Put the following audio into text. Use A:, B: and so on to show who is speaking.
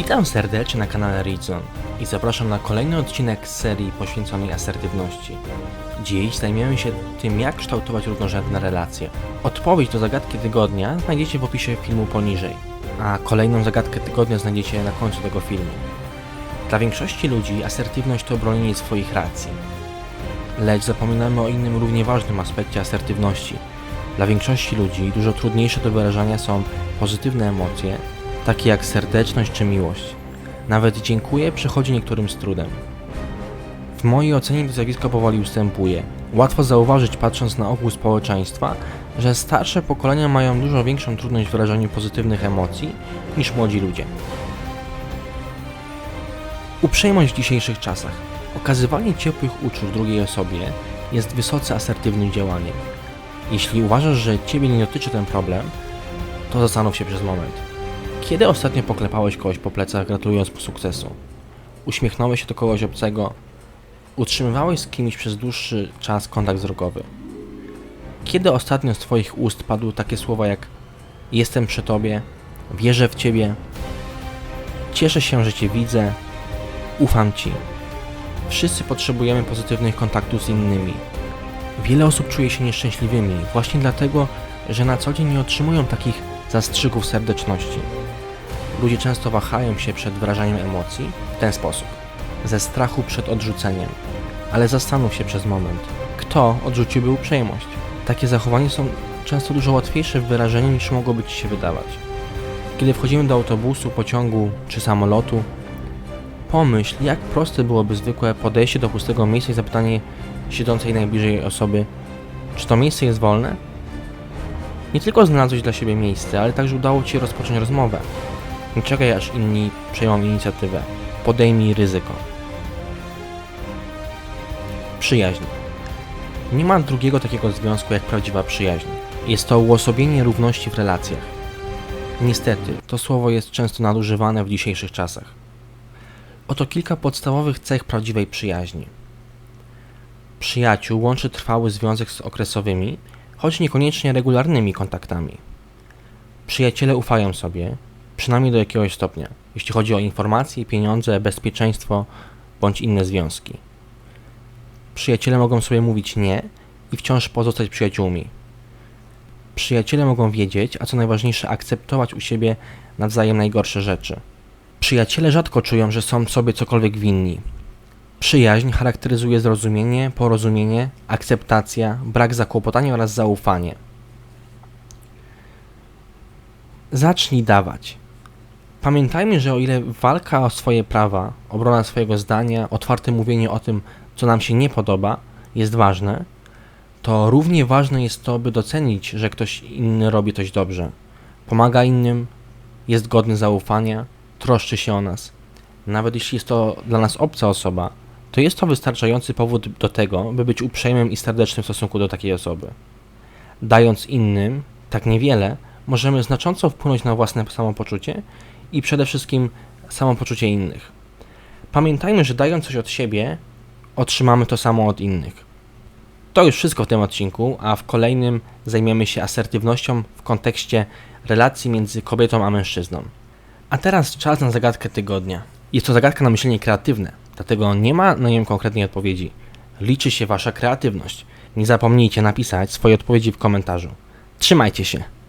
A: Witam serdecznie na kanale Reason i zapraszam na kolejny odcinek z serii poświęconej asertywności. Dziś zajmiemy się tym, jak kształtować równorzędne relacje. Odpowiedź do zagadki tygodnia znajdziecie w opisie filmu poniżej, a kolejną zagadkę tygodnia znajdziecie na końcu tego filmu. Dla większości ludzi asertywność to bronienie swoich racji. Lecz zapominamy o innym równie ważnym aspekcie asertywności. Dla większości ludzi dużo trudniejsze do wyrażania są pozytywne emocje, takie jak serdeczność czy miłość. Nawet dziękuję przychodzi niektórym z trudem. W mojej ocenie to zjawisko powoli ustępuje. Łatwo zauważyć, patrząc na ogół społeczeństwa, że starsze pokolenia mają dużo większą trudność w wyrażaniu pozytywnych emocji niż młodzi ludzie. Uprzejmość w dzisiejszych czasach. Okazywanie ciepłych uczuć drugiej osobie jest wysoce asertywnym działaniem. Jeśli uważasz, że Ciebie nie dotyczy ten problem, to zastanów się przez moment. Kiedy ostatnio poklepałeś kogoś po plecach gratulując mu sukcesu? Uśmiechnąłeś się do kogoś obcego? Utrzymywałeś z kimś przez dłuższy czas kontakt wzrokowy? Kiedy ostatnio z Twoich ust padły takie słowa jak Jestem przy Tobie, wierzę w Ciebie, cieszę się, że Cię widzę, ufam Ci. Wszyscy potrzebujemy pozytywnych kontaktów z innymi. Wiele osób czuje się nieszczęśliwymi właśnie dlatego, że na co dzień nie otrzymują takich zastrzyków serdeczności. Ludzie często wahają się przed wyrażaniem emocji w ten sposób, ze strachu przed odrzuceniem. Ale zastanów się przez moment, kto odrzuciłby uprzejmość? Takie zachowania są często dużo łatwiejsze w wyrażeniu niż mogłoby ci się wydawać. Kiedy wchodzimy do autobusu, pociągu czy samolotu, pomyśl, jak proste byłoby zwykłe podejście do pustego miejsca i zapytanie siedzącej najbliżej osoby, czy to miejsce jest wolne? Nie tylko znalazłeś dla siebie miejsce, ale także udało Ci rozpocząć rozmowę. Nie czekaj aż inni przejmą inicjatywę. Podejmij ryzyko. Przyjaźń. Nie ma drugiego takiego związku jak prawdziwa przyjaźń. Jest to uosobienie równości w relacjach. Niestety, to słowo jest często nadużywane w dzisiejszych czasach. Oto kilka podstawowych cech prawdziwej przyjaźni. Przyjaciół łączy trwały związek z okresowymi, choć niekoniecznie regularnymi kontaktami. Przyjaciele ufają sobie, przynajmniej do jakiegoś stopnia, jeśli chodzi o informacje, pieniądze, bezpieczeństwo bądź inne związki. Przyjaciele mogą sobie mówić nie i wciąż pozostać przyjaciółmi. Przyjaciele mogą wiedzieć, a co najważniejsze, akceptować u siebie nawzajem najgorsze rzeczy. Przyjaciele rzadko czują, że są sobie cokolwiek winni. Przyjaźń charakteryzuje zrozumienie, porozumienie, akceptacja, brak zakłopotania oraz zaufanie. Zacznij dawać. Pamiętajmy, że o ile walka o swoje prawa, obrona swojego zdania, otwarte mówienie o tym, co nam się nie podoba, jest ważne, to równie ważne jest to, by docenić, że ktoś inny robi coś dobrze. Pomaga innym, jest godny zaufania, troszczy się o nas. Nawet jeśli jest to dla nas obca osoba, to jest to wystarczający powód do tego, by być uprzejmym i serdecznym w stosunku do takiej osoby. Dając innym tak niewiele, możemy znacząco wpłynąć na własne samopoczucie i przede wszystkim samopoczucie innych. Pamiętajmy, że dając coś od siebie, otrzymamy to samo od innych. To już wszystko w tym odcinku, a w kolejnym zajmiemy się asertywnością w kontekście relacji między kobietą a mężczyzną. A teraz czas na zagadkę tygodnia. Jest to zagadka na myślenie kreatywne, dlatego nie ma na nią konkretnej odpowiedzi. Liczy się Wasza kreatywność. Nie zapomnijcie napisać swoje odpowiedzi w komentarzu. Trzymajcie się!